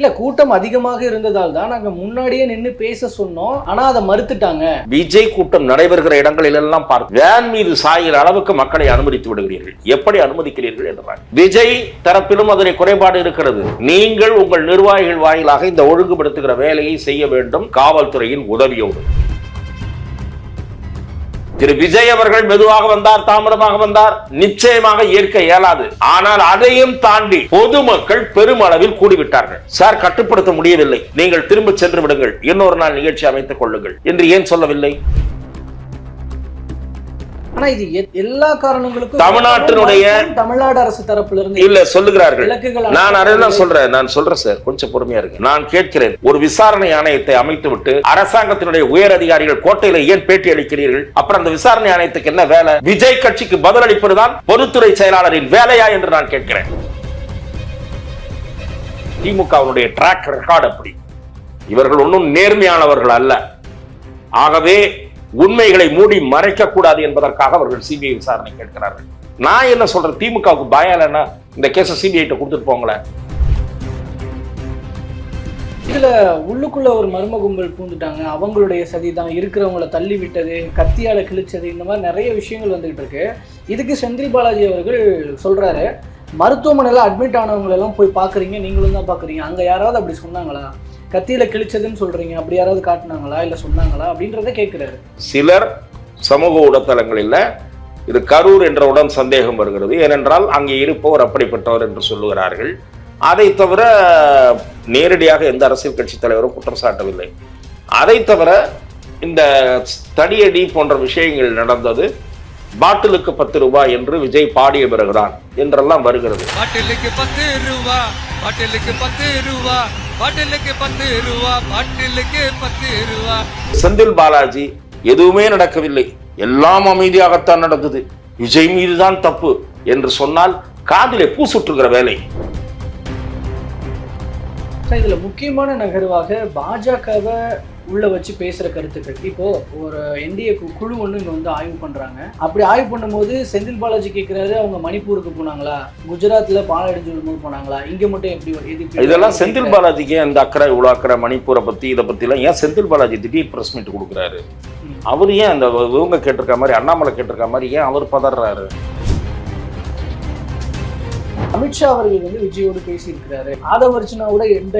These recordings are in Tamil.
இல்ல கூட்டம் அதிகமாக இருந்ததால் தான் நாங்க முன்னாடியே நின்று பேச சொன்னோம். ஆனா அதை மறுத்துட்டாங்க. விஜய் கூட்டம் நடைபெறுகிற இடங்களில் எல்லாம் பார்த்து வேன் மீது சாயிற அளவுக்கு மக்களை அனுமதித்து விடுகிறீர்கள். எப்படி அனுமதிக்கிறீர்கள் என்றார் விஜய் தரப்பிலும் அதனை குறைபாடு இருக்கிறது. நீங்கள் உங்கள் நிர்வாகிகள் வாயிலாக இந்த ஒழுங்குபடுத்துகிற வேலையை செய்ய வேண்டும். காவல்துறையின் உதவியோடு. திரு விஜய் அவர்கள் மெதுவாக வந்தார் தாமதமாக வந்தார் நிச்சயமாக ஏற்க இயலாது. ஆனால் அதையும் தாண்டி பொதுமக்கள் பெருமளவில் கூடிவிட்டார்கள். சார் கட்டுப்படுத்த முடியவில்லை. நீங்கள் திரும்ப சென்று விடுங்கள். இன்னொரு நாள் நிகழ்ச்சி அமைத்துக் கொள்ளுங்கள். என்று ஏன் சொல்லவில்லை? ஆனா இது எல்லா காரணங்களுக்கும் தமிழ்நாட்டினுடைய- தமிழ்நாடு அரசு தரப்புல இருந்து இல்ல சொல்லுகிறார்கள். நான் அதைதான் சொல்றேன். நான் சொல்றேன் சார். கொஞ்சம் பொறுமையா இருக்கு நான் கேட்கிறேன் ஒரு விசாரணை ஆணையத்தை அமைத்து விட்டு அரசாங்கத்தினுடைய உயர் அதிகாரிகள் கோட்டையில ஏன் பேட்டி அளிக்கிறீர்கள்? அப்புறம் அந்த விசாரணை ஆணையத்துக்கு என்ன வேலை? விஜய் கட்சிக்கு பதிலளிப்பதுதான் பொதுத்துறை செயலாளரின் வேலையா என்று நான் கேட்கிறேன். திமுகவுடைய ட்ராக் ரெக்கார்டு அப்படி. இவர்கள் ஒன்றும் நேர்மையானவர்கள் அல்ல. ஆகவே உண்மைகளை மூடி மறைக்க கூடாது என்பதற்காக அவர்கள் சிபிஐ விசாரணை கேட்கிறார்கள். நான் என்ன சொல்றேன் திமுகவுக்கு பயம் இந்த கேஸை சிபிஐ கொடுத்துட்டு போங்களேன். இதுல உள்ளுக்குள்ள ஒரு மர்ம கும்பல் பூந்துட்டாங்க அவங்களுடைய சதி தான். இருக்கிறவங்கள தள்ளி விட்டது கத்தியால கிழிச்சது இந்த மாதிரி நிறைய விஷயங்கள் வந்துகிட்டு இருக்கு. இதுக்கு செந்தில் பாலாஜி அவர்கள் சொல்றாரு மருத்துவமனையில் அட்மிட் ஆனவங்களெல்லாம் போய் பார்க்குறீங்க நீங்களும் தான் பார்க்குறீங்க. அங்கே யாராவது அப்படி சொன்னாங்களா? கத்தியில கிழிச்சதுன்னு சொல்றீங்க. அப்படி யாராவது காட்டினாங்களா? இல்ல சொன்னாங்களா? அப்படின்றத கேட்கிறாரு. சிலர் சமூக ஊடகத்தலங்களில் இது கரூர் என்றவுடன் சந்தேகம் வருகிறது. ஏனென்றால் அங்கே இருப்பவர் அப்படிப்பட்டவர் என்று சொல்லுகிறார்கள். அதை தவிர நேரடியாக எந்த அரசியல் கட்சி தலைவரும் குற்றம் சாட்டவில்லை. அதை தவிர இந்த தடியடி போன்ற விஷயங்கள் நடந்தது. பாட்டிலுக்கு பத்து ரூபாய் என்று விஜய் பாடிய பிறகுதான் என்றெல்லாம் வருகிறது. பாட்டிலுக்கு பத்து ரூபா பாட்டிலுக்கு பத்து ரூபா பாட்டிலுக்கு பத்து ரூபா பாட்டிலுக்கு பத்து ரூபா. செந்தில் பாலாஜி எதுவுமே நடக்கவில்லை. எல்லாம் அமைதியாகத்தான் நடந்தது. விஜய் மீதுதான் தப்பு என்று சொன்னால் காதிலே பூ சுற்றுகிற வேலை. இதுல முக்கியமான நகர்வாக பாஜகவை உள்ள வச்சு பேசுற கருத்துக்கள். இப்போ ஒரு என்டிஏ குழு ஒண்ணு இங்க வந்து ஆய்வு பண்றாங்க. அப்படி ஆய்வு பண்ணும்போது செந்தில் பாலாஜி கேக்குறாரு அவங்க மணிப்பூருக்கு போனாங்களா? குஜராத்ல பாலாடைஞ்சு விடும்போது போனாங்களா? இங்க மட்டும் எப்படி எது இதெல்லாம் செந்தில் பாலாஜிக்கு ஏன் இந்த அக்கறை இவ்வளோ அக்கறை மணிப்பூரை பத்தி இதை பத்தி எல்லாம் ஏன் செந்தில் பாலாஜி திடீர் பிரஸ் மீட் கொடுக்குறாரு. அவர் ஏன் அந்த இவங்க கேட்டிருக்க மாதிரி அண்ணாமலை கேட்டிருக்க மாதிரி ஏன் அவர் பதறாரு? அமித்ஷா அவர்கள் வந்து விஜயோடு பேசி இருக்கிறாரு ஆதவர்ச்சனாவோட எந்த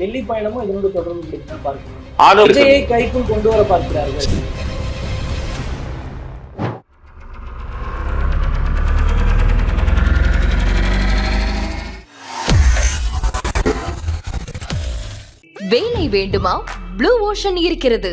டெல்லி பயணமும் இதனோட தொடர்பு பார்க்கணும். ஆதவ விஜயை கைக்குள் கொண்டு வர பார்க்கிறார்கள். வேலை வேண்டுமா? ப்ளூ ஓஷன் இருக்கிறது.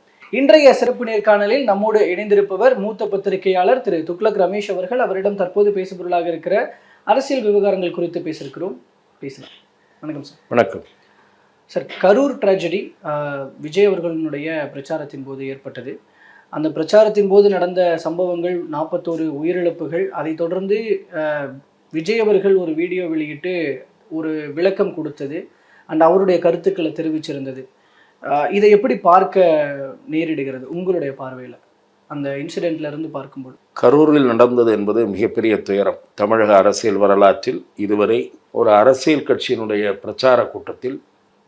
இன்றைய சிறப்பு நேர்காணலில் நம்மோடு இணைந்திருப்பவர் மூத்த பத்திரிகையாளர் திரு துக்ளக் ரமேஷ் அவர்கள். அவரிடம் தற்போது பேசுபொருளாக இருக்கிற அரசியல் விவகாரங்கள் குறித்து பேசியிருக்கிறோம். பேசலாம். வணக்கம் சார் வணக்கம். சார் கரூர் ட்ராஜடி விஜய் அவர்களுடைய பிரச்சாரத்தின் போது ஏற்பட்டது. அந்த பிரச்சாரத்தின் போது நடந்த சம்பவங்கள் நாற்பத்தோரு உயிரிழப்புகள் அதைத் தொடர்ந்து விஜய் அவர்கள் ஒரு வீடியோ வெளியிட்டு ஒரு விளக்கம் கொடுத்தது. அண்ட் அவருடைய கருத்துக்களை தெரிவிச்சிருந்தது. இதை எப்படி பார்க்க நேரிடுகிறது உங்களுடைய பார்வையில்? அந்த இன்சிடென்ட்ல இருந்து பார்க்கும்போது. கரூரில் நடந்தது என்பது மிகப்பெரிய துயரம். தமிழக அரசியல் வரலாற்றில் இதுவரை ஒரு அரசியல் கட்சியினுடைய பிரச்சார கூட்டத்தில்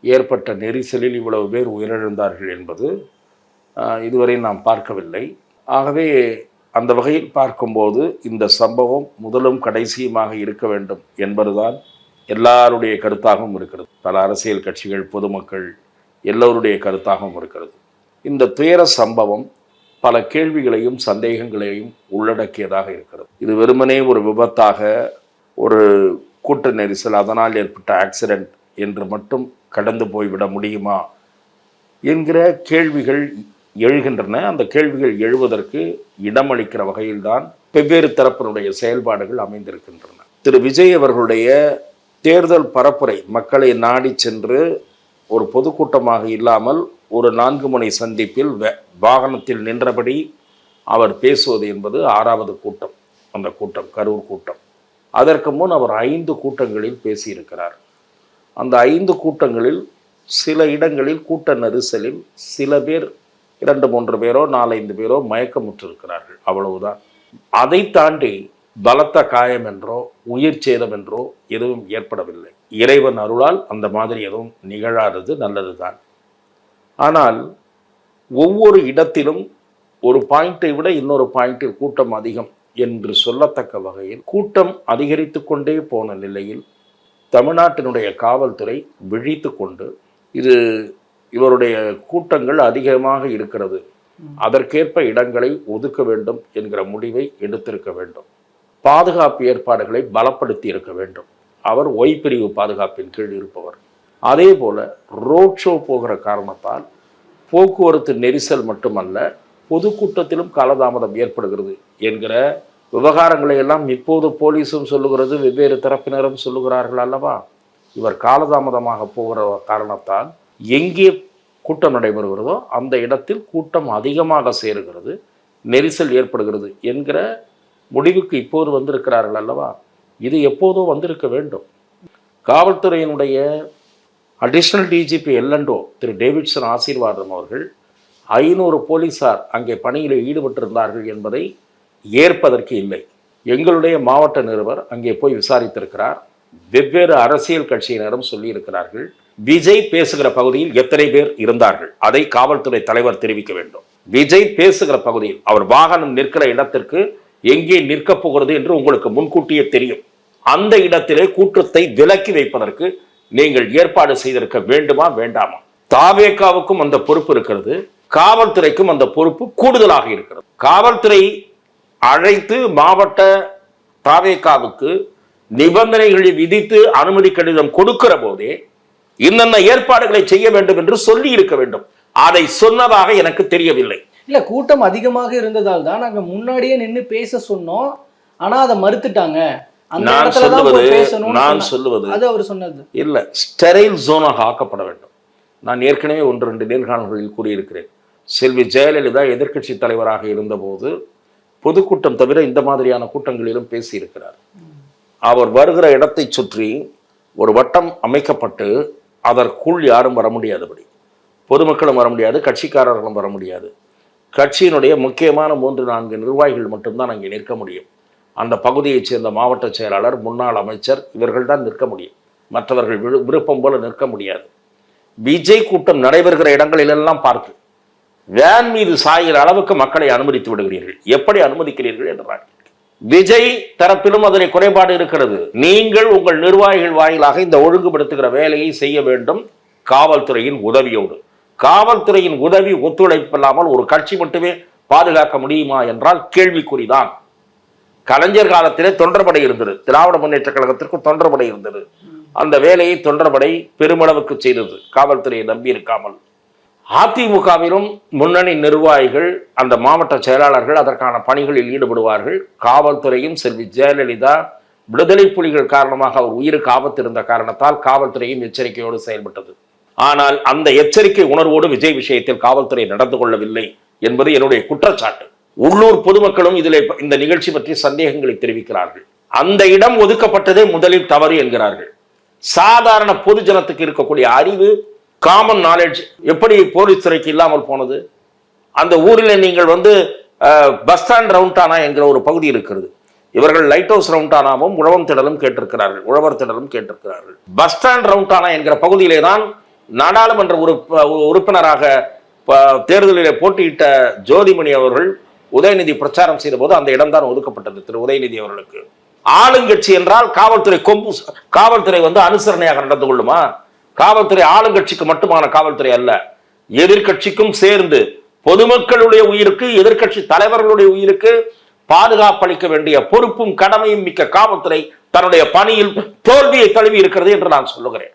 ஏற்பட்ட நெரிசலில் இவ்வளவு பேர் உயிரிழந்தார்கள் என்பது இதுவரை நாம் பார்க்கவில்லை. ஆகவே அந்த வகையில் பார்க்கும்போது இந்த சம்பவம் முதலும் கடைசியுமாக இருக்க வேண்டும் என்பதுதான் எல்லாருடைய கருத்தாகவும் இருக்கிறது. பல அரசியல் கட்சிகள் பொதுமக்கள் எல்லோருடைய கருத்தாகவும் இருக்கிறது. இந்த துயர சம்பவம் பல கேள்விகளையும் சந்தேகங்களையும் உள்ளடக்கியதாக இருக்கிறது. இது வெறுமனே ஒரு விபத்தாக ஒரு கூட்ட நெரிசல் அதனால் ஏற்பட்ட ஆக்சிடென்ட் என்று மட்டும் கடந்து போய்விட முடியுமா என்கிற கேள்விகள் எழுகின்றன. அந்த கேள்விகள் எழுவதற்கு இடமளிக்கிற வகையில்தான் வெவ்வேறு தரப்பினுடைய செயல்பாடுகள் அமைந்திருக்கின்றன. திரு. விஜய் அவர்களுடைய தேர்தல் பரப்புரை மக்களை நாடி சென்று ஒரு பொதுக்கூட்டமாக இல்லாமல் ஒரு நான்கு மணி சந்திப்பில் வாகனத்தில் நின்றபடி அவர் பேசுவது என்பது ஆறாவது கூட்டம் அந்த கூட்டம் கரூர் கூட்டம். அதற்கு முன் அவர் ஐந்து கூட்டங்களில் பேசியிருக்கிறார். அந்த ஐந்து கூட்டங்களில் சில இடங்களில் கூட்ட நெரிசலில் சில பேர் இரண்டு மூன்று பேரோ நாலைந்து பேரோ மயக்கமுற்றிருக்கிறார்கள் அவ்வளவுதான். அதை தாண்டி பலத்த காயம் என்றோ உயிர் சேதம் என்றோ எதுவும் ஏற்படவில்லை. இறைவன் அருளால் அந்த மாதிரி எதுவும் நிகழாதது நல்லதுதான். ஆனால் ஒவ்வொரு இடத்திலும் ஒரு பாயிண்டை விட இன்னொரு பாயிண்டில் கூட்டம் அதிகம் என்று சொல்லத்தக்க வகையில் கூட்டம் அதிகரித்து கொண்டே போன நிலையில் தமிழ்நாட்டினுடைய காவல்துறை விழித்து கொண்டு இது இவருடைய கூட்டங்கள் அதிகமாக இருக்கிறது. அதற்கேற்ப இடங்களை ஒதுக்க வேண்டும் என்கிற முடிவை எடுத்திருக்க வேண்டும். பாதுகாப்பு ஏற்பாடுகளை பலப்படுத்தி இருக்க வேண்டும். அவர் ஒய் பிரிவு பாதுகாப்பின் கீழ் இருப்பவர். அதே போல் ரோட் ஷோ போகிற காரணத்தால் போக்குவரத்து நெரிசல் மட்டுமல்ல பொதுக்கூட்டத்திலும் காலதாமதம் ஏற்படுகிறது என்கிற விவகாரங்களை எல்லாம் இப்போது போலீஸும் சொல்லுகிறது வெவ்வேறு தரப்பினரும் சொல்லுகிறார்கள் அல்லவா? இவர் காலதாமதமாக போகிற காரணத்தால் எங்கே கூட்டம் நடைபெறுகிறதோ அந்த இடத்தில் கூட்டம் அதிகமாக சேருகிறது நெரிசல் ஏற்படுகிறது என்கிற முடிவுக்கு இப்போது வந்திருக்கிறார்கள் அல்லவா? இது எப்போதோ வந்திருக்க வேண்டும். காவல்துறையினுடைய அடிஷ்னல் டிஜிபி எல்லண்டோ திரு டேவிட்சன் ஆசீர்வாதம் அவர்கள் ஐநூறு போலீசார் அங்கே பணியில் ஈடுபட்டிருந்தார்கள் என்பதை ஏற்பதற்கு இல்லை. எங்களுடைய மாவட்ட நிருபர் அங்கே போய் விசாரித்திருக்கிறார். வெவ்வேறு அரசியல் கட்சியினரும் சொல்லியிருக்கிறார்கள். விஜய் பேசுகிற பகுதியில் எத்தனை பேர் இருந்தார்கள்? அதை காவல்துறை தலைவர் தெரிவிக்க வேண்டும். விஜய் பேசுகிற பகுதியில் அவர் வாகனம் நிற்கிற இடத்திற்கு எங்கே நிற்கப் போகிறது என்று உங்களுக்கு முன்கூட்டியே தெரியும். அந்த இடத்திலே கூட்டத்தை விலக்கி வைப்பதற்கு நீங்கள் ஏற்பாடு செய்திருக்க வேண்டுமா வேண்டாமா? தாவேக்காவுக்கும் அந்த பொறுப்பு இருக்கிறது காவல்துறைக்கும் அந்த பொறுப்பு கூடுதலாக இருக்கிறது. காவல்துறை அழைத்து மாவட்ட தாவேக்காவுக்கு நிபந்தனைகளை விதித்து அனுமதி கடிதம் கொடுக்கிற போதே இன்னென்ன ஏற்பாடுகளை செய்ய வேண்டும் என்று சொல்லி இருக்க வேண்டும். அதை சொன்னதாக எனக்கு தெரியவில்லை. இல்ல கூட்டம் அதிகமாக இருந்ததால் தான் நாங்க முன்னாடியே நின்னு பேச சொன்னோம். ஆனா அதை மறுத்துட்டாங்க. நான் சொல்லுவது நான். சொல்லுவது அது அவர் சொன்னது. இல்லை ஸ்டெரைல் ஜோனாக ஆக்கப்பட வேண்டும். நான் ஏற்கனவே ஒன்று ரெண்டு நேர்காணல்களில் கூறியிருக்கிறேன். செல்வி ஜெயலலிதா எதிர்க்கட்சி தலைவராக இருந்தபோது பொதுக்கூட்டம் தவிர இந்த மாதிரியான கூட்டங்களிலும் பேசியிருக்கிறார். அவர் வருகிற இடத்தை சுற்றி ஒரு வட்டம் அமைக்கப்பட்டு அதற்குள் யாரும் வர முடியாதபடி பொதுமக்களும் வர முடியாது கட்சிக்காரர்களும் வர முடியாது. கட்சியினுடைய முக்கியமான மூன்று நான்கு நிர்வாகிகள் மட்டும்தான் அங்கே நிற்க முடியும். அந்த பகுதியைச் சேர்ந்த மாவட்ட செயலாளர் முன்னாள் அமைச்சர் இவர்கள் தான் நிற்க முடியும். மற்றவர்கள் விழு விருப்பம் போல நிற்க முடியாது. விஜய் கூட்டம் நடைபெறுகிற இடங்களிலெல்லாம் பார்த்து வேன் மீது சாயிற அளவுக்கு மக்களை அனுமதித்து விடுகிறீர்கள். எப்படி அனுமதிக்கிறீர்கள் என்றார் விஜய் தரப்பிலும் அதனை குறைபாடு இருக்கிறது. நீங்கள் உங்கள் நிர்வாகிகள் வாயிலாக இந்த ஒழுங்குபடுத்துகிற வேலையை செய்ய வேண்டும். காவல்துறையின் உதவியோடு. காவல்துறையின் உதவி ஒத்துழைப்பு இல்லாமல் ஒரு கட்சி மட்டுமே பாதுகாக்க முடியுமா என்றால் கேள்விக்குறிதான். கலைஞர் காலத்திலே தொண்டர்படை இருந்தது. திராவிட முன்னேற்ற கழகத்திற்கு தொண்டர்படை இருந்தது. அந்த வேலையை தொண்டர்படை பெருமளவுக்கு செய்தது. காவல்துறையை நம்பி இருக்காமல். அதிமுகவிலும் முன்னணி நிர்வாகிகள் அந்த மாவட்ட செயலாளர்கள் அதற்கான பணிகளில் ஈடுபடுவார்கள். காவல்துறையும் செல்வி ஜெயலலிதா விடுதலை புலிகள் காரணமாக அவர் உயிருக்கு ஆபத்து இருந்த காரணத்தால் காவல்துறையும் எச்சரிக்கையோடு செயல்பட்டது. ஆனால் அந்த எச்சரிக்கை உணர்வோடு விஜய் விஷயத்தில் காவல்துறை நடந்து கொள்ளவில்லை என்பது என்னுடைய குற்றச்சாட்டு. உள்ளூர் பொதுமக்களும் இதில் இந்த நிகழ்ச்சி பற்றி சந்தேகங்களை தெரிவிக்கிறார்கள். அந்த இடம் ஒதுக்கப்பட்டதே முதலில் தவறு என்கிறார்கள். சாதாரண பொதுஜனத்துக்கு இருக்கக்கூடிய அறிவு காமன் நாலேஜ் எப்படி போலீஸ் துறைக்கு இல்லாமல் போனது? அந்த ஊரில் நீங்கள் வந்து பஸ் ஸ்டாண்ட் ரவுண்டானா என்கிற ஒரு பகுதி இருக்கிறது. இவர்கள் லைட் ஹவுஸ் ரவுண்டானாவும் உழவம் திடலும் கேட்டிருக்கிறார்கள் உழவர் திடலும் கேட்டிருக்கிறார்கள். பஸ் ஸ்டாண்ட் ரவுண்டானா என்கிற பகுதியிலே தான் நாடாளுமன்ற உறுப்ப உறுப்பினராக தேர்தலில் போட்டியிட்ட ஜோதிமணி அவர்கள் உதயநிதி பிரச்சாரம் செய்த போது அந்த இடம்தான் ஒதுக்கப்பட்டது. திரு உதயநிதி அவர்களுக்கு. ஆளுங்கட்சி என்றால் காவல்துறை கொம்பு காவல்துறை வந்து அனுசரணையாக நடந்து கொள்ளுமா? காவல்துறை ஆளுங்கட்சிக்கு மட்டுமான காவல்துறை அல்ல. எதிர்க்கட்சிக்கும் சேர்ந்து பொதுமக்களுடைய உயிருக்கு எதிர்க்கட்சி தலைவர்களுடைய உயிருக்கு பாதுகாப்பளிக்க வேண்டிய பொறுப்பும் கடமையும் மிக்க காவல்துறை தன்னுடைய பணியில் தோல்வியை தழுவி இருக்கிறது என்று நான் சொல்லுகிறேன்.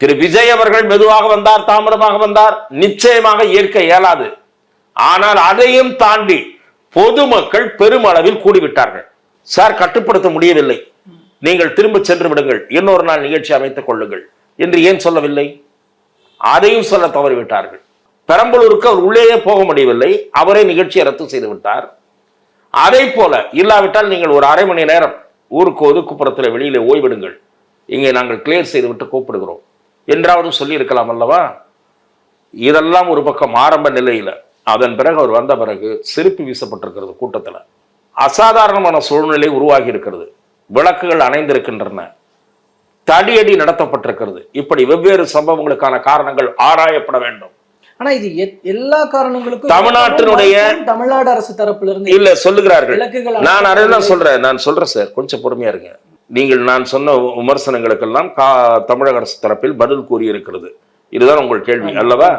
திரு விஜய் அவர்கள் மெதுவாக வந்தார் தாமதமாக வந்தார் நிச்சயமாக ஏற்க இயலாது. ஆனால் அதையும் தாண்டி பொதுமக்கள் பெருமளவில் கூடிவிட்டார்கள். சார் கட்டுப்படுத்த முடியவில்லை. நீங்கள் திரும்ப சென்று விடுங்கள். இன்னொரு நாள் நிகழ்ச்சி அமைத்துக் கொள்ளுங்கள் என்று ஏன் சொல்லவில்லை? அதையும் சொல்ல தவறிவிட்டார்கள். பெரம்பலூருக்கு அவர் உள்ளேயே போக முடியவில்லை. அவரே நிகழ்ச்சியை ரத்து செய்து விட்டார். அதே போல இல்லாவிட்டால் நீங்கள் ஒரு அரை மணி நேரம் ஊருக்கு ஒதுக்குப்புறத்தில் வெளியிலே ஓய்விடுங்கள். இங்கே நாங்கள் கிளியர் செய்துவிட்டு கூப்பிடுகிறோம். என்றாவது சொல்லியிருக்கலாம் அல்லவா? இதெல்லாம் ஒரு பக்கம் ஆரம்ப நிலையில. அதன் பிறகு அவர் வந்த பிறகு செருப்பு வீசப்பட்டிருக்கிறது கூட்டத்தில். அசாதாரணமான சூழ்நிலை உருவாகி இருக்கிறது. விளக்குகள் அணைந்திருக்கின்றன. தடியடி நடத்தப்பட்டிருக்கிறது. இப்படி வெவ்வேறு சம்பவங்களுக்கான காரணங்கள் ஆராயப்பட வேண்டும். ஆனா இது எல்லா காரணங்களுக்கும் தமிழ்நாட்டினுடைய- தமிழ்நாடு அரசு தரப்புல இருந்து இல்ல சொல்லுகிறார்கள். நான் அதைதான் சொல்றேன். நான் சொல்றேன் சார். கொஞ்சம் பொறுமையா இருங்க. நீங்கள் நான் சொன்ன விமர்சனங்களுக்கெல்லாம் கா தமிழக அரசு தரப்பில் பதில் கூறியிருக்கிறது. இதுதான் உங்கள் கேள்வி அல்லவா?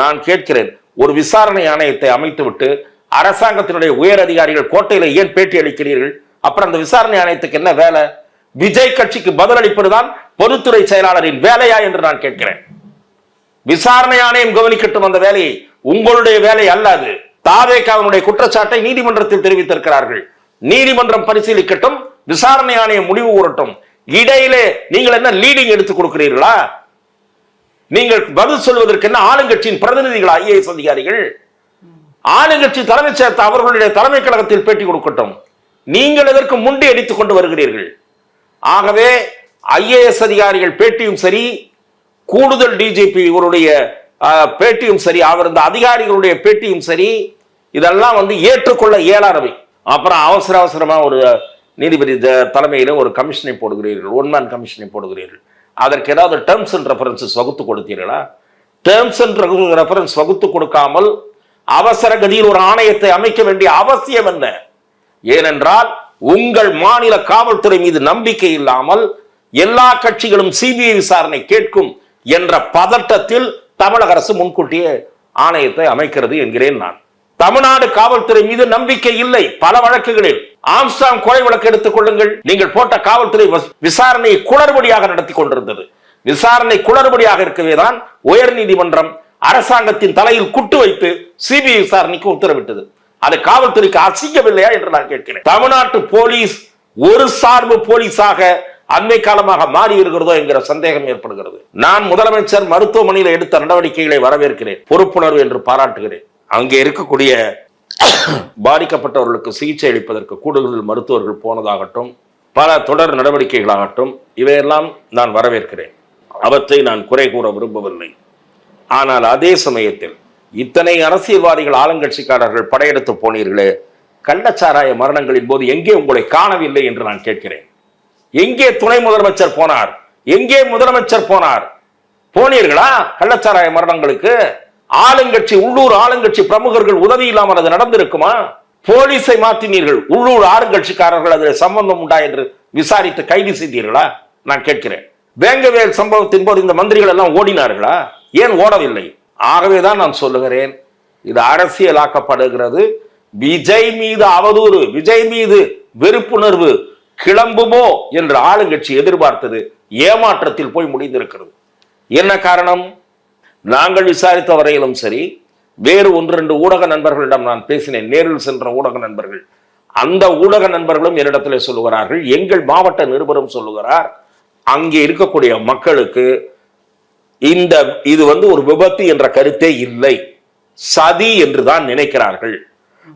நான் கேட்கிறேன் ஒரு விசாரணை ஆணையத்தை அமைத்துவிட்டு அரசாங்கத்தினுடைய உயர் அதிகாரிகள் கோட்டையில ஏன் பேட்டி அளிக்கிறீர்கள்? அப்புறம் அந்த விசாரணை ஆணையத்துக்கு என்ன வேலை? விஜய் கட்சிக்கு பதிலளிப்பதுதான் பொதுத்துறை செயலாளரின் வேலையா என்று நான் கேட்கிறேன். விசாரணை ஆணையம் கவனிக்கட்டும் அந்த வேலையை. உங்களுடைய வேலை அல்ல அது தாவேகாவினுடைய குற்றச்சாட்டை நீதிமன்றத்தில் தெரிவித்திருக்கிறார்கள். நீதிமன்றம் பரிசீலிக்கட்டும் விசாரணை ஆணையம் முடிவு கூறட்டும். இடையிலே நீங்கள் என்ன லீடிங் எடுத்து கொடுக்கிறீர்களா? நீங்கள் பதில் சொல்வதற்கு என்ன ஆளுங்கட்சியின் பிரதிநிதிகள் ஐஏஎஸ் அதிகாரிகள்? ஆளுங்கட்சி தலைமை சேர்த்த அவர்களுடைய தலைமை கழகத்தில் பேட்டி கொடுக்கட்டும். நீங்கள் எதற்கு முண்டி அடித்துக் கொண்டு வருகிறீர்கள்? ஆகவே ஐஏஎஸ் அதிகாரிகள் பேட்டியும் சரி கூடுதல் டிஜிபி இவருடைய பேட்டியும் சரி அவர் இந்த அதிகாரிகளுடைய பேட்டியும் சரி இதெல்லாம் வந்து ஏற்றுக்கொள்ள இயலாதவை. அப்புறம் அவசர அவசரமா ஒரு நீதிபதி த- தலைமையில ஒரு கமிஷனை போடுகிறீர்கள் ஒன் மேன் கமிஷனை போடுகிறீர்கள். அதற்கு ஏதாவது டேர்ம்ஸ் அண்ட் ரெஃபரன்சஸ் வகுத்து கொடுத்தீர்களா? டேர்ம்ஸ் அண்ட் ரெஃபரன்ஸ் வகுத்து கொடுக்காமல் அவசர கதியில் ஒரு ஆணையத்தை அமைக்க வேண்டிய அவசியம் என்ன? ஏனென்றால் உங்கள் மாநில காவல்துறை மீது நம்பிக்கை இல்லாமல் எல்லா கட்சிகளும் சிபிஐ விசாரணை கேட்கும் என்ற பதட்டத்தில் தமிழக அரசு முன்கூட்டியே ஆணையத்தை அமைக்கிறது என்கிறேன் நான். தமிழ்நாடு காவல்துறை மீது நம்பிக்கை இல்லை பல வழக்குகளில். ஆம்ஸ்டாங் கொலை வழக்கு எடுத்துக் கொள்ளுங்கள். நீங்கள் போட்ட காவல்துறை விசாரணையை குளறுபடியாக நடத்தி கொண்டிருந்தது. விசாரணை குளறுபடியாக இருக்கவே தான் உயர் நீதிமன்றம் அரசாங்கத்தின் தலையில் குட்டு வைத்து சிபிஐ விசாரணைக்கு உத்தரவிட்டது. அது காவல்துறைக்கு அசிங்கமில்லையா என்று நான் கேட்கிறேன். தமிழ்நாட்டு போலீஸ் ஒரு சார்பு போலீஸாக அண்மை காலமாக மாறி இருக்கிறதோ என்கிற சந்தேகம் ஏற்படுகிறது. நான் முதலமைச்சர் மருத்துவமனையில் எடுத்த நடவடிக்கைகளை வரவேற்கிறேன். பொறுப்புணர்வு என்று பாராட்டுகிறேன். அங்கே இருக்கக்கூடிய பாதிக்கப்பட்டவர்களுக்கு சிகிச்சை அளிப்பதற்கு கூடுதல் மருத்துவர்கள் போனதாகட்டும் பல தொடர் நடவடிக்கைகளாகட்டும் இவையெல்லாம் நான் வரவேற்கிறேன். அவற்றை நான் குறை கூற விரும்பவில்லை. ஆனால் அதே சமயத்தில் இத்தனை அரசியல்வாதிகள் ஆளுங்கட்சிக்காரர்கள் படையெடுத்து போனீர்களே கள்ளச்சாராய மரணங்களின் போது எங்கே உங்களை காணவில்லை என்று நான் கேட்கிறேன். எங்கே துணை முதலமைச்சர் போனார்? எங்கே முதலமைச்சர் போனார்? போனீர்களா கள்ளச்சாராய மரணங்களுக்கு? ஆளுங்கட்சி உள்ளூர் ஆளுங்கட்சி பிரமுகர்கள் உதவி இல்லாமல் அது நடந்திருக்குமா? போலீஸை மாற்றினீர்கள். உள்ளூர் ஆளுங்கட்சிக்காரர்கள் அதில் சம்பந்தம் உண்டா என்று விசாரித்து கைது செய்தீர்களா? நான் கேட்கிறேன். வேங்கவேல் சம்பவத்தின் போது இந்த மந்திரிகள் எல்லாம் ஓடினார்களா? ஏன் ஓடவில்லை? ஆகவே தான் நான் சொல்லுகிறேன். இது அரசியலாக்கப்படுகிறது. விஜய் மீது அவதூறு விஜய் மீது வெறுப்புணர்வு கிளம்புமோ என்று ஆளுங்கட்சி எதிர்பார்த்தது. ஏமாற்றத்தில் போய் முடிந்திருக்கிறது. என்ன காரணம்? நாங்கள் விசாரித்த வரையிலும் சரி வேறு ஒன்று ரெண்டு ஊடக நண்பர்களிடம் நான் பேசினேன். நேரில் சென்ற ஊடக நண்பர்கள். அந்த ஊடக நண்பர்களும் என்னிடத்தில் சொல்லுகிறார்கள். எங்கள் மாவட்ட நிருபரும் சொல்லுகிறார் அங்கே இருக்கக்கூடிய மக்களுக்கு இந்த இது வந்து ஒரு விபத்து என்ற கருத்தே இல்லை. சதி என்று தான் நினைக்கிறார்கள்.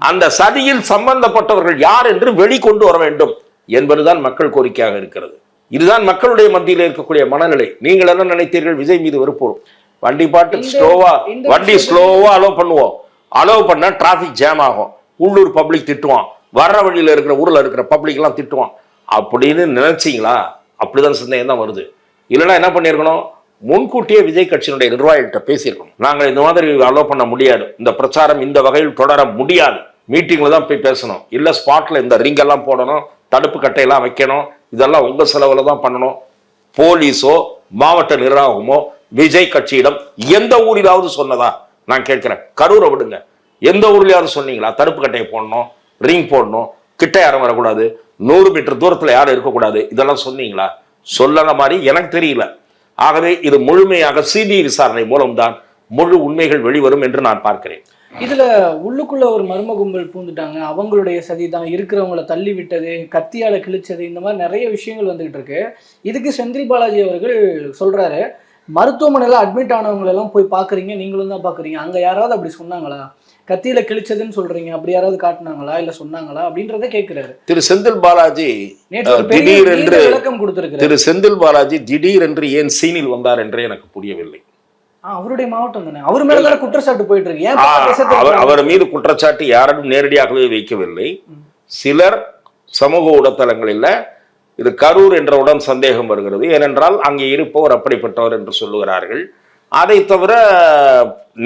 அந்த சதியில் சம்பந்தப்பட்டவர்கள் யார் என்று வெளிக்கொண்டு வர வேண்டும் என்பதுதான் மக்கள் கோரிக்கையாக இருக்கிறது. இதுதான் மக்களுடைய மத்தியில் இருக்கக்கூடிய மனநிலை. நீங்கள் என்ன நினைத்தீர்கள்? விஜய் மீது வெறுப்போம் வண்டி பாட்டு ஸ்லோவா வண்டி ஸ்லோவா அலோவ் பண்ணுவோம். அலோவ் பண்ணா டிராபிக் ஜாம் ஆகும். உள்ளூர் பப்ளிக் திட்டுவான். வர்ற வழியில இருக்கிற ஊர்ல இருக்கிற பப்ளிக் எல்லாம் திட்டுவான். அப்படின்னு நினைச்சீங்களா? அப்படிதான் சந்தேகம் தான் வருது. இல்லைன்னா என்ன பண்ணியிருக்கணும்? முன்கூட்டியே விஜய் கட்சியினுடைய நிர்வாகிகிட்ட பேசியிருக்கணும். நாங்கள் இந்த மாதிரி அலோவ் பண்ண முடியாது. இந்த பிரச்சாரம் இந்த வகையில் தொடர முடியாது. மீட்டிங்ல தான் போய் பேசணும். இல்ல ஸ்பாட்ல இந்த ரிங் எல்லாம் போடணும். தடுப்பு கட்டையெல்லாம் வைக்கணும். இதெல்லாம் உங்க செலவுல தான் பண்ணணும். போலீஸோ மாவட்ட நிர்வாகமோ விஜய் கட்சியிடம் எந்த ஊரிலாவது சொன்னதா? நான் கேட்கிறேன். கரூரை விடுங்க. எந்த ஊர்லயாவது சொன்னீங்களா? தடுப்பு கட்டையை போடணும் ரிங் போடணும் கிட்ட யாரும் வரக்கூடாது நூறு மீட்டர் தூரத்தில் யாரும் இருக்கக்கூடாது இதெல்லாம் சொன்னீங்களா? சொல்லன மாதிரி எனக்கு தெரியல. ஆகவே இது முழுமையாக சிபிஐ விசாரணை மூலம்தான் முழு உண்மைகள் வெளிவரும் என்று நான் பார்க்கிறேன். இதுல உள்ளுக்குள்ள ஒரு மர்ம கும்பல் பூந்துட்டாங்க. அவங்களுடைய சதி தான். இருக்கிறவங்கள தள்ளி விட்டது கத்தியால கிழிச்சது இந்த மாதிரி நிறைய விஷயங்கள் வந்துகிட்டு இருக்கு. இதுக்கு செந்தில் பாலாஜி அவர்கள் சொல்றாரு மருத்துவமனையில அட்மிட் ஆனவங்க எல்லாம் போய் பாக்குறீங்க நீங்களும் தான் பாக்குறீங்க அங்க யாராவது அப்படி சொன்னாங்களா? கத்தியில கிழிச்சதுன்னு சொல்றீங்க அப்படி யாராவது காட்டுனாங்களா? இல்ல சொன்னாங்களா? அப்படின்றத கேக்குறாரு திரு செந்தில் பாலாஜி திடீரென்று- விளக்கம் கொடுத்திருக்கிறாரு. திரு செந்தில் பாலாஜி திடீரென்று ஏன் சீனில் வந்தார் என்றே எனக்கு புரியவில்லை. அவருடைய மாவட்டம் தானே. அவர் மேல தானே குற்றச்சாட்டு போயிட்டு இருக்கு அவர் அவர் மீது குற்றச்சாட்டு யாரும் நேரடியாகவே வைக்கவில்லை. சிலர் சமூக ஊடகத்தலங்களில் இது கரூர் என்றவுடன் சந்தேகம் வருகிறது. ஏனென்றால் அங்கே இருப்பவர் அப்படிப்பட்டவர் என்று சொல்லுகிறார்கள். அதை தவிர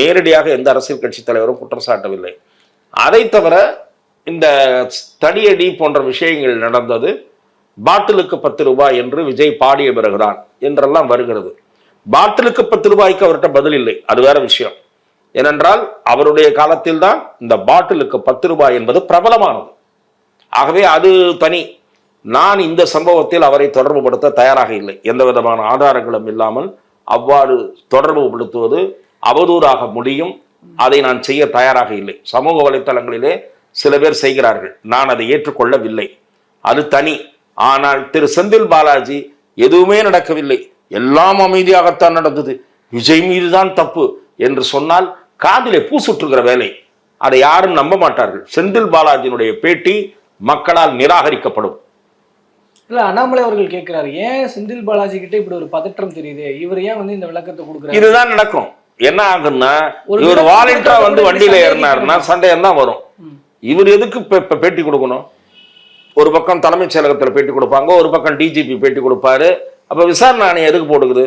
நேரடியாக எந்த அரசியல் கட்சி தலைவரும் குற்றம் சாட்டவில்லை. அதை தவிர இந்த தடியடி போன்ற விஷயங்கள் நடந்தது. பாட்டிலுக்கு பத்து ரூபாய் என்று விஜய் பாடிய பிறகுதான் என்றெல்லாம் வருகிறது. பாட்டிலுக்கு பத்து ரூபாய்க்கு அவர்கிட்ட பதில் இல்லை. அது வேற விஷயம். ஏனென்றால் அவருடைய காலத்தில் தான் இந்த பாட்டிலுக்கு பத்து ரூபாய் என்பது பிரபலமானது. ஆகவே அது தனி. நான் இந்த சம்பவத்தில் அவரை தொடர்புபடுத்த தயாராக இல்லை. எந்த விதமான ஆதாரங்களும் இல்லாமல் அவ்வாறு தொடர்புபடுத்துவது அவதூறாக முடியும். அதை நான் செய்ய தயாராக இல்லை. சமூக வலைத்தளங்களிலே சில பேர் செய்கிறார்கள். நான் அதை ஏற்றுக்கொள்ளவில்லை. அது தனி. ஆனால் திரு செந்தில் பாலாஜி எதுவுமே நடக்கவில்லை. எல்லாம் அமைதியாகத்தான் நடந்தது. விஜய் மீதுதான் தப்பு என்று சொன்னால் காதிலே பூ சுற்றுகிற வேலை. அதை யாரும் நம்ப மாட்டார்கள். செந்தில் பாலாஜியினுடைய பேட்டி மக்களால் நிராகரிக்கப்படும். இல்ல அண்ணாமலை அவர்கள் கேட்கிறாரு ஏன் செந்தில் பாலாஜி கிட்ட இப்படி ஒரு பதற்றம் தெரியுது? இவர் ஏன் வந்து இந்த விளக்கத்தை கொடுக்குறாரு? இதுதான் நடக்கும். என்ன ஆகுன்னா ஒரு இவர் வாலண்டியரா வந்து வண்டியில ஏறினாருன்னா. சண்டையம் தான் வரும். இவர் எதுக்கு பேட்டி கொடுக்கணும்? ஒரு பக்கம் தலைமைச் செயலகத்துல பேட்டி கொடுப்பாங்க ஒரு பக்கம் டிஜிபி பேட்டி கொடுப்பாரு. அப்ப விசாரணை ஆணையம் எதுக்கு போடுக்குது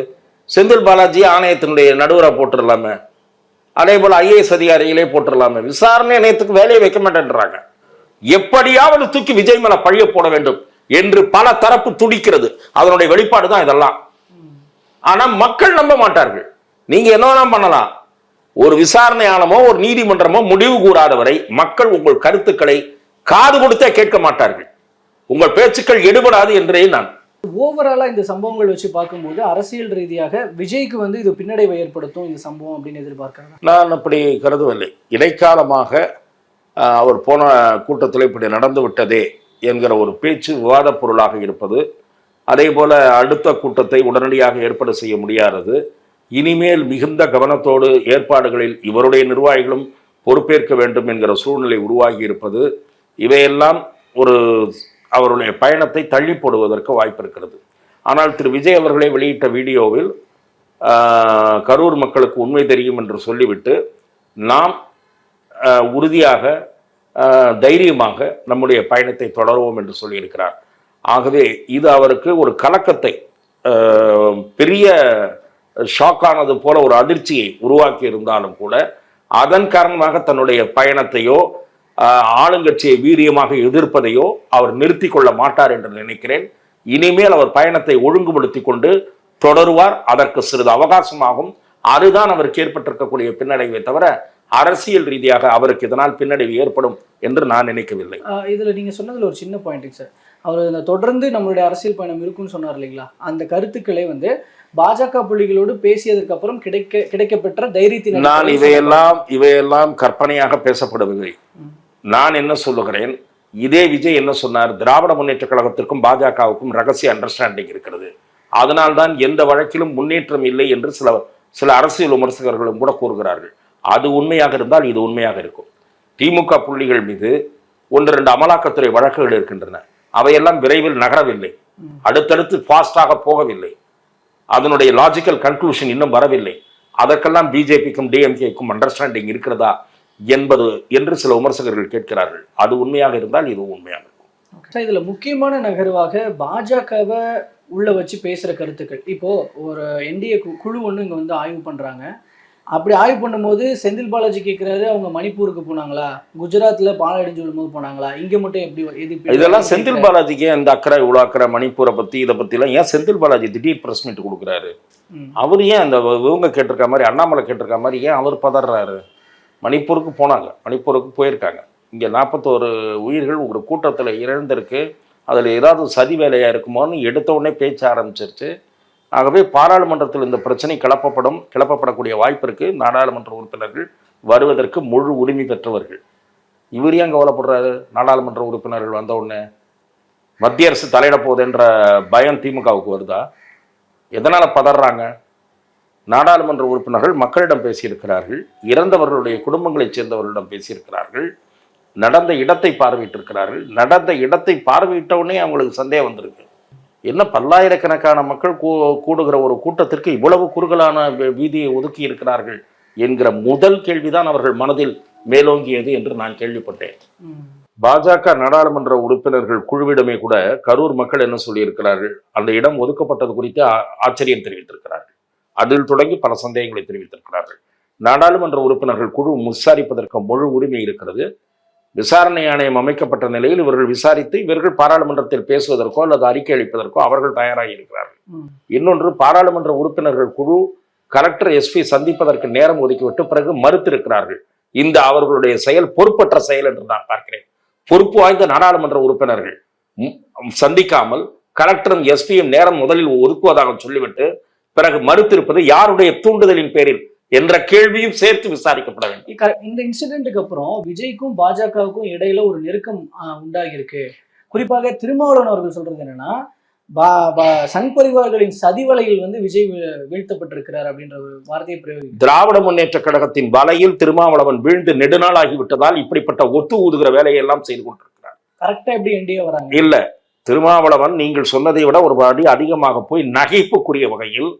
செந்தில் பாலாஜி ஆணையத்தினுடைய நடுவரா போட்டுடலாமே. அதே போல ஐஏஎஸ் அதிகாரிகளே போட்டுடலாமே. விசாரணை ஆணையத்துக்கு வேலையை வைக்க மாட்டேன்றாங்க. எப்படியாவது தூக்கி விஜய் மேல பழிய போட வேண்டும். என்று பல தரப்பு துடிக்கிறது. அதனுடைய வெளிப்பாடு தான் இதெல்லாம். ஆனா மக்கள் நம்ப மாட்டார்கள். நீங்க என்ன பண்ணலாம்? ஒரு விசாரணை ஒரு நீதிமன்றமோ முடிவு கூறாத வரை மக்கள் உங்கள் கருத்துக்களை காது கொடுத்தே கேட்க மாட்டார்கள். உங்கள் பேச்சுக்கள் எடுபடாது என்றே நான். ஓவராலா இந்த சம்பவங்கள் வச்சு பார்க்கும்போது அரசியல் ரீதியாக விஜய்க்கு வந்து இது பின்னடைவை ஏற்படுத்தும் இந்த சம்பவம் அப்படின்னு எதிர்பார்க்கறாங்க. நான் அப்படி கருதவில்லை. இடைக்காலமாக அவர் போன கூட்டத்தில் இப்படி நடந்து விட்டதே. என்கிற ஒரு பேச்சு விவாதப் பொருளாக இருப்பது அதே போல அடுத்த கூட்டத்தை உடனடியாக ஏற்பாடு செய்ய முடியாதது. இனிமேல் மிகுந்த கவனத்தோடு ஏற்பாடுகளில் இவருடைய நிர்வாகிகளும் பொறுப்பேற்க வேண்டும் என்கிற சூழ்நிலை உருவாகி இருப்பது இவையெல்லாம் ஒரு அவருடைய பயணத்தை தள்ளி போடுவதற்கு வாய்ப்பு இருக்கிறது. ஆனால் திரு விஜய் அவர்களே வெளியிட்ட வீடியோவில் கரூர் மக்களுக்கு உண்மை தெரியும் என்று சொல்லிவிட்டு நாம் உறுதியாக தைரியமாக நம்முடைய பயணத்தை தொடருவோம் என்று சொல்லியிருக்கிறார். ஆகவே இது அவருக்கு ஒரு கலக்கத்தை பெரிய ஷாக்கானது போல ஒரு அதிர்ச்சியை உருவாக்கி இருந்தாலும் கூட அதன் காரணமாக தன்னுடைய பயணத்தையோ ஆளுங்கட்சியை வீரியமாக எதிர்ப்பதையோ அவர் நிறுத்தி கொள்ள மாட்டார் என்று நினைக்கிறேன். இனிமேல் அவர் பயணத்தை ஒழுங்குபடுத்தி கொண்டு தொடருவார். அதற்கு சிறிது அவகாசமாகும். அதுதான் அவருக்கு ஏற்பட்டிருக்கக்கூடிய பின்னடைவை தவிர அரசியல் ரீதியாக அவருக்கு இதனால் பின்னடைவு ஏற்படும். என்று நான் நினைக்கவில்லை. இதுல நீங்க சொன்னதுல ஒரு சின்ன பாயிண்ட்டுங்க சார் அவர் இந்த தொடர்ந்து நம்மளுடைய அரசியல் பயணம் இருக்கும்னு சொன்னார் இல்லைங்களா? அந்த கருத்துக்களை வந்து பாஜக புள்ளிகளோடு பேசியதற்கு அப்புறம் கிடைக்க கிடைக்கப்பெற்ற தைரியத்தின் நான் இவையெல்லாம் இவையெல்லாம் கற்பனையாக பேசப்படவில்லை. நான் என்ன சொல்லுகிறேன்? இதே விஜய் என்ன சொன்னார்? திராவிட முன்னேற்ற கழகத்திற்கும் பாஜகவுக்கும் ரகசிய அண்டர்ஸ்டாண்டிங் இருக்கிறது. அதனால்தான் எந்த வழக்கிலும் முன்னேற்றம் இல்லை என்று சில சில அரசியல் விமர்சகர்களும் கூட கூறுகிறார்கள். அது உண்மையாக இருந்தால் இது உண்மையாக இருக்கும். திமுக புள்ளிகள் மீது ஒன்று ரெண்டு அமலாக்கத்துறை வழக்குகள் இருக்கின்றன. அவையெல்லாம் விரைவில் நகரவில்லை. அடுத்தடுத்து ஃபாஸ்டாக போகவில்லை. அதனுடைய லாஜிக்கல் கன்க்ளூஷன் இன்னும் வரவில்லை. அதற்கெல்லாம் பிஜேபிக்கும் டிஎம்கேக்கும் அண்டர்ஸ்டாண்டிங் இருக்கிறதா என்பது என்று சில விமர்சகர்கள் கேட்கிறார்கள். அது உண்மையாக இருந்தால் இது உண்மையாக இருக்கும். இதுல முக்கியமான நகர்வாக பாஜகவை உள்ள வச்சு பேசுற கருத்துக்கள். இப்போ ஒரு என்டிஏ குழு ஒண்ணு இங்க வந்து ஆய்வு பண்றாங்க. அப்படி ஆய்வு பண்ணும்போது செந்தில் பாலாஜி கேட்கிறாரு அவங்க மணிப்பூருக்கு போனாங்களா? குஜராத்ல பாலடைஞ்சு விழும்போது போனாங்களா? இங்க மட்டும் எப்படி இது இப்படி இதெல்லாம் செந்தில் பாலாஜிக்கு இந்த அக்கறை இவ்வளோ அக்கறை மணிப்பூரை பத்தி இதை பத்திலாம் ஏன் செந்தில் பாலாஜி திடீர் பிரஸ் மீட் கொடுக்குறாரு. அவர் ஏன் அந்த இவங்க கேட்டிருக்க மாதிரி அண்ணாமலை கேட்டிருக்க மாதிரி ஏன் அவர் பதறாரு? மணிப்பூருக்கு போனாங்க. மணிப்பூருக்கு போயிருக்காங்க. இங்கே நாற்பத்தோரு உயிர்கள் ஒரு கூட்டத்தில் இழந்திருக்கு அதில் ஏதாவது சதி வேலையாக இருக்குமோன்னு எடுத்த உடனே பேச்ச ஆரம்பிச்சிருச்சு. ஆகவே பாராளுமன்றத்தில் இந்த பிரச்சனை கிளப்பப்படும் கிளப்பப்படக்கூடிய வாய்ப்பு இருக்குது நாடாளுமன்ற உறுப்பினர்கள் வருவதற்கு முழு உரிமை பெற்றவர்கள். இவர் ஏன் கவலைப்படுறாரு? நாடாளுமன்ற உறுப்பினர்கள் வந்த உடனே மத்திய அரசு தலையிட போகுதுன்ற பயம் திமுகவுக்கு வருதா? எதனால் பதறாங்க? நாடாளுமன்ற உறுப்பினர்கள் மக்களிடம் பேசியிருக்கிறார்கள். இறந்தவர்களுடைய குடும்பங்களைச் சேர்ந்தவர்களிடம் பேசியிருக்கிறார்கள். நடந்த இடத்தை பார்வையிட்டிருக்கிறார்கள். நடந்த இடத்தை பார்வையிட்ட உடனே அவங்களுக்கு சந்தேகம் வந்திருக்கு. என்ன பல்லாயிரக்கணக்கான மக்கள் கூ- கூடுகிற ஒரு கூட்டத்திற்கு இவ்வளவு குறுகலான வீதியை ஒதுக்கி இருக்கிறார்கள் என்கிற முதல் கேள்விதான் அவர்கள் மனதில் மேலோங்கியது என்று நான் கேள்விப்பட்டேன். பாஜக நாடாளுமன்ற உறுப்பினர்கள் குழுவிடமே கூட கரூர் மக்கள் என்ன சொல்லியிருக்கிறார்கள்? அந்த இடம் ஒதுக்கப்பட்டது குறித்து ஆச்சரியம் தெரிவித்திருக்கிறார்கள். அதில் தொடங்கி பல சந்தேகங்களை தெரிவித்திருக்கிறார்கள். நாடாளுமன்ற உறுப்பினர்கள் குழு விசாரிப்பதற்கு முழு உரிமை இருக்கிறது. விசாரணை ஆணையம் அமைக்கப்பட்ட நிலையில் இவர்கள் விசாரித்து இவர்கள் பாராளுமன்றத்தில் பேசுவதற்கோ அல்லது அறிக்கை அளிப்பதற்கோ அவர்கள் தயாராகி இருக்கிறார்கள். இன்னொன்று பாராளுமன்ற உறுப்பினர்கள் குழு கலெக்டர் எஸ்பி சந்திப்பதற்கு நேரம் ஒதுக்கிவிட்டு பிறகு மறுத்திருக்கிறார்கள். இந்த அவர்களுடைய செயல் பொறுப்பற்ற செயல் என்று நான் பார்க்கிறேன். பொறுப்பு வாய்ந்த நாடாளுமன்ற உறுப்பினர்கள் சந்திக்காமல் கலெக்டரும் எஸ்பியும் நேரம் முதலில் ஒதுக்குவதாக சொல்லிவிட்டு பிறகு மறுத்திருப்பது யாருடைய தூண்டுதலின் பேரில்? என்ற கேள்வியும் சேர்த்து விசாரிக்கப்பட வேண்டும். இந்த இன்சிடென்ட்டுக்கு அப்புறம் விஜய்க்கும் பாஜகவுக்கும் இடையில ஒரு நெருக்கம் உண்டாகி இருக்கு குறிப்பாக திருமாவளவன் அவர்கள் சொல்றது என்னன்னா சங் பரிவார்களின் சதிவலையில் வந்து விஜய் வீழ்த்தப்பட்டிருக்கிறார் அப்படின்ற ஒரு வார்த்தையை பிரயோகி திராவிட முன்னேற்ற கழகத்தின் வலையில் திருமாவளவன் வீழ்ந்து நெடுநாளாகிவிட்டதால் இப்படிப்பட்ட ஒத்து ஊதுகிற வேலையை எல்லாம் செய்து கொண்டிருக்கிறார். கரெக்டா எப்படி என்டிஏ வராங்க? இல்ல திருமாவளவன் நீங்கள் சொன்னதை விட ஒரு படி அதிகமாக போய் நகைப்புக்குரிய வகையில்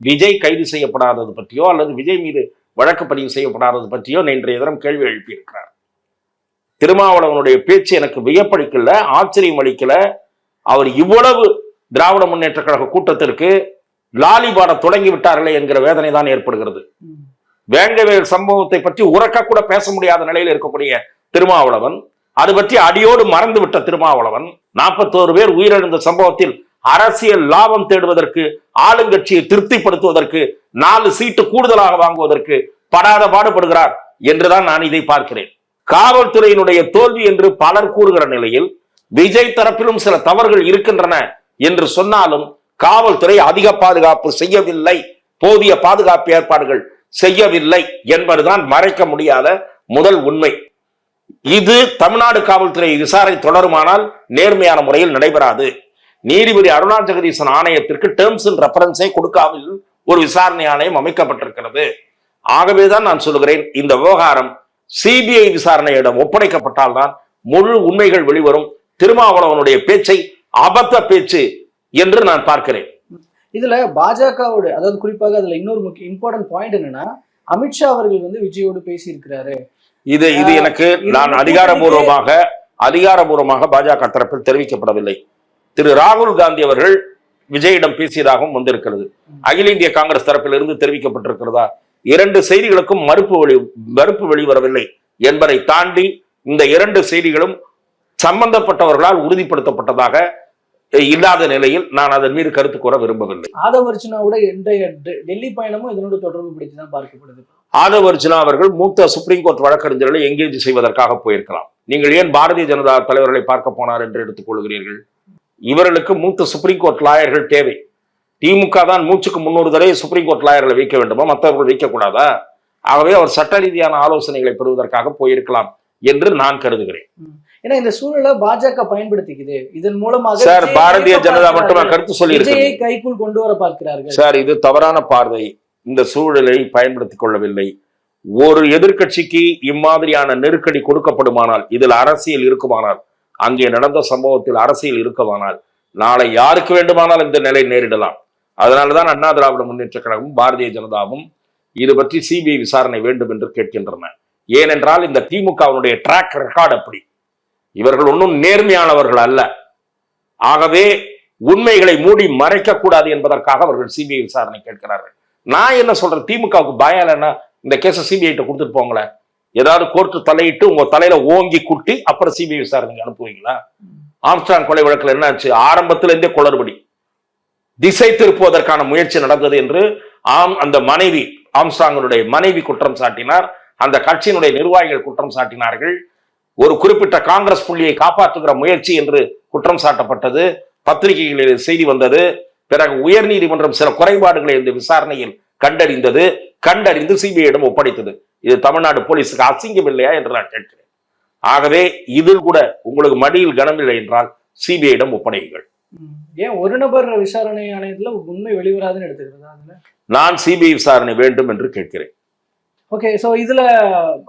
விஜய் கைது செய்யப்படாதது பற்றியோ அல்லது விஜய் மீது வழக்கு பதிவு செய்யப்படாதது பற்றியோ நேற்றைய தினம் கேள்வி எழுப்பியிருக்கிறார். திருமாவளவனுடைய பேச்சு எனக்கு வியப்பளிக்கல ஆச்சரியம் அளிக்கல. அவர் இவ்வளவு திராவிட முன்னேற்ற கழக கூட்டத்திற்கு லாலி பாட தொடங்கி விட்டார்களே என்கிற வேதனை தான் ஏற்படுகிறது. வேங்கவேல் சம்பவத்தை பற்றி உறக்க கூட பேச முடியாத நிலையில் இருக்கக்கூடிய திருமாவளவன் அது பற்றி அடியோடு மறந்து விட்ட திருமாவளவன் நாற்பத்தோரு பேர் உயிரிழந்த சம்பவத்தில் அரசியல் லாபம் தேடுவதற்கு ஆளுங்கட்சியை திருப்திப்படுத்துவதற்கு நாலு சீட்டு கூடுதலாக வாங்குவதற்கு படாத பாடுபடுகிறார் என்றுதான் நான் இதை பார்க்கிறேன். காவல்துறையினுடைய தோல்வி என்று பலர் கூறுகிற நிலையில் விஜய் தரப்பிலும் சில தவறுகள் இருக்கின்றன என்று சொன்னாலும் காவல்துறை அதிக பாதுகாப்பு செய்யவில்லை. போதிய பாதுகாப்பு ஏற்பாடுகள் செய்யவில்லை என்பதுதான் மறைக்க முடியாத முதல் உண்மை. இது தமிழ்நாடு காவல்துறை விசாரணை தொடருமானால் நேர்மையான முறையில் நடைபெறாது. நீதிபதி அருணா ஜெகதீசன் ஆணையத்திற்கு டேர்ம்ஸ் அண்ட் ரெஃபரன்ஸை கொடுக்காமல் ஒரு விசாரணை ஆணையம் அமைக்கப்பட்டிருக்கிறது. ஆகவேதான் நான் சொல்லுகிறேன் இந்த விவகாரம் சிபிஐ விசாரணையிடம் ஒப்படைக்கப்பட்டால்தான் முழு உண்மைகள் வெளிவரும். திருமாவளவனுடைய பேச்சை அபத்த பேச்சு என்று நான் பார்க்கிறேன். இதுல பாஜகவோட அதாவது குறிப்பாக அதுல இன்னொரு முக்கிய இம்பார்ட்டன்ட் பாயிண்ட் என்னன்னா அமித்ஷா அவர்கள் வந்து விஜயோடு பேசியிருக்கிறாரு. இது இது எனக்கு நான் அதிகாரபூர்வமாக அதிகாரபூர்வமாக பாஜக தரப்பில் தெரிவிக்கப்படவில்லை. திரு ராகுல் காந்தி அவர்கள் விஜயிடம் பேசியதாகவும் வந்திருக்கிறது. அகில இந்திய காங்கிரஸ் தரப்பிலிருந்து தெரிவிக்கப்பட்டிருக்கிறதா? இரண்டு செய்திகளுக்கும் மறுப்பு வெளி மறுப்பு வெளிவரவில்லை என்பதை தாண்டி இந்த இரண்டு செய்திகளும் சம்பந்தப்பட்டவர்களால் உறுதிப்படுத்தப்பட்டதாக இல்லாத நிலையில் நான் அதன் மீது கருத்து கூற விரும்பவில்லை. ஆதவ் அர்ஜுனாவோட இன்றைய டெல்லி பயணமும் இதனோடு தொடர்பு படுத்தி தான் பார்க்கப்படுது. ஆதவ் அர்ஜுனா அவர்கள் மூத்த சுப்ரீம் கோர்ட் வழக்கறிஞர்களை எங்கேஜ் செய்வதற்காக போயிருக்கலாம். நீங்கள் ஏன் பாரதிய ஜனதா தலைவர்களை பார்க்க போனார் என்று எடுத்துக் கொள்கிறீர்கள்? இவர்களுக்கு மூத்த சுப்ரீம் கோர்ட் லாயர்கள் தேவை. திமுக தான் மூச்சுக்கு முன்னூறு தடவை சுப்ரீம் கோர்ட் லாயர்களை வைக்க வேண்டுமா? மற்றவர்கள் வைக்கக்கூடாதா? ஆகவே அவர் சட்ட ரீதியான ஆலோசனைகளை பெறுவதற்காக போயிருக்கலாம் என்று நான் கருதுகிறேன். ஏன்னா இந்த சூழலை பாஜக பயன்படுத்திக்குது. இதன் மூலமாக சார் பாரதிய ஜனதா மட்டுமா. கருத்து சொல்லி கைக்குள் கொண்டு வர பார்க்கிறார்கள். சார் இது தவறான பார்வை. இந்த சூழலை பயன்படுத்திக் கொள்ளவில்லை. ஒரு எதிர்க்கட்சிக்கு இம்மாதிரியான நெருக்கடி கொடுக்கப்படுமானால் இதில் அரசியல் இருக்குமானால் அங்கே நடந்த சம்பவத்தில் அரசியல் இருக்குமானால் நாளை யாருக்கு வேண்டுமானால் இந்த நிலை நேரிடலாம். அதனாலதான் அண்ணா திராவிட முன்னேற்ற கழகமும் பாரதிய ஜனதாவும் இது பற்றி சிபிஐ விசாரணை வேண்டும் என்று கேட்கின்றன. ஏனென்றால் இந்த திமுகவினுடைய ட்ராக் ரெக்கார்டு அப்படி. இவர்கள் ஒன்றும் நேர்மையானவர்கள் அல்ல. ஆகவே உண்மைகளை மூடி மறைக்க கூடாது என்பதற்காக அவர்கள் சிபிஐ விசாரணை கேட்கிறார்கள். நான் என்ன சொல்றேன் திமுகவுக்கு பயம் இல்லைன்னா இந்த கேஸை சிபிஐட்ட கொடுத்துட்டு போங்களேன். ஏதாவது கோர்ட்டு தலையிட்டு உங்க தலையில ஓங்கி குட்டி அப்புறம் சிபிஐ விசாரணைக்கு அனுப்புவீங்களா? ஆம்ஸ்டாங் கொலை வழக்குல என்னாச்சு ஆரம்பத்துல இருந்தே குளறுபடி. திசை திருப்புவதற்கான முயற்சி நடந்தது என்று ஆம் அந்த மனைவி ஆம்ஸ்டாங்கனுடைய மனைவி குற்றம் சாட்டினார். அந்த கட்சியினுடைய நிர்வாகிகள் குற்றம் சாட்டினார்கள். ஒரு குறிப்பிட்ட காங்கிரஸ் புள்ளியை காப்பாற்றுகிற முயற்சி என்று குற்றம் சாட்டப்பட்டது. பத்திரிகைகளில் செய்தி வந்தது. பிறகு உயர்நீதிமன்றம் சில குறைபாடுகளை இந்த விசாரணையில் கண்டறிந்தது. கண்டறிந்து சிபிஐயிடம் ஒப்படைத்தது. இது தமிழ்நாடு போலீஸுக்கு அசிங்கம் இல்லையா என்று நான் கேட்கிறேன். ஆகவே இதில் கூட உங்களுக்கு மடியில் கனமில்லை என்றால் சிபிஐயிடம் ஒப்படையுங்கள். ஏன் ஒரு நபர் விசாரணை ஆணையத்துல உண்மை வெளிவராதுன்னு எடுத்துக்கிறதா அதுல நான் சிபிஐ விசாரணை வேண்டும் என்று கேட்கிறேன். ஓகே சோ இதுல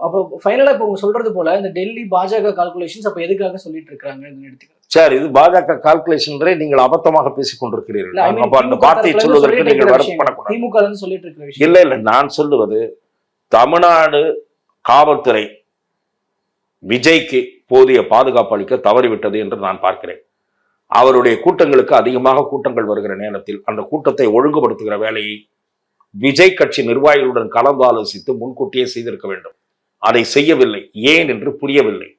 அப்போ ஃபைனலா இப்போ உங்க சொல்றது போல இந்த டெல்லி பாஜக கால்குலேஷன்ஸ் அப்ப எதுக்காக சொல்லிட்டு இருக்காங்க எடுத்துக்கிறேன். சார் இது பாஜக கால்குலேஷன் நீங்கள் அபத்தமாக பேசிக் கொண்டிருக்கிறீர்கள். அந்த வார்த்தையை சொல்வதற்கு சொல்லிட்டு நீங்கள் வருத்தப்படக்கூடாது. திமுக சொல்லிட்டு இருக்கிற இல்ல இல்ல நான் சொல்லுவது தமிழ்நாடு காவல்துறை விஜய்க்கு போதிய பாதுகாப்பு அளிக்க தவறிவிட்டது என்று நான் பார்க்கிறேன். அவருடைய கூட்டங்களுக்கு அதிகமாக கூட்டங்கள் வருகிற நேரத்தில் அந்த கூட்டத்தை ஒழுங்குபடுத்துகிற வேலையை விஜய் கட்சி நிர்வாகிகளுடன் கலந்து ஆலோசித்து முன்கூட்டியே செய்திருக்க வேண்டும். அதை செய்யவில்லை. ஏன் என்று புரியவில்லை.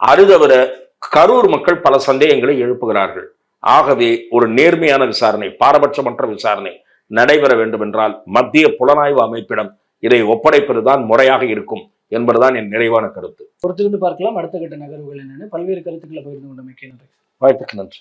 அது தவிர கரூர் மக்கள் பல சந்தேகங்களை எழுப்புகிறார்கள். ஆகவே ஒரு நேர்மையான விசாரணை பாரபட்சமற்ற விசாரணை நடைபெற வேண்டும் என்றால் மத்திய புலனாய்வு அமைப்பிடம் இதை ஒப்படைப்பதுதான் முறையாக இருக்கும் என்பதுதான் என் நிறைவான கருத்து. பொறுத்திருந்து பார்க்கலாம். அடுத்த கட்ட நகர்வுகள் என்னன்னு பல்வேறு கருத்துக்களை பகிர்ந்து கொண்டமைக்கு நன்றி. வாய்ப்புக்கு நன்றி.